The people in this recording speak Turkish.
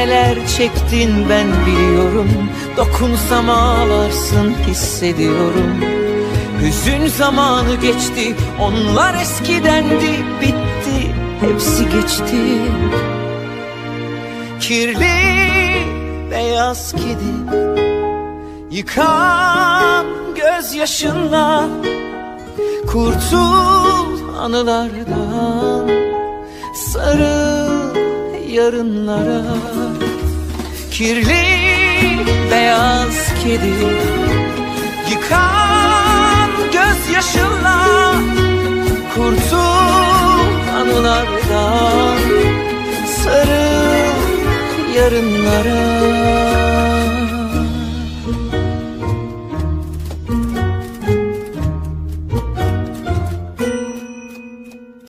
neler çektin ben biliyorum. Dokunsam ağlarsın hissediyorum. Hüzün zamanı geçti onlar eskidendi bitti Hepsi geçti. Kirli beyaz kedi Yıkan gözyaşınla Kurtul anılardan. Sarıl yarınlara. Kirli beyaz kedi Yıkan gözyaşınla Kurtul anılardan Sarıl yarınlara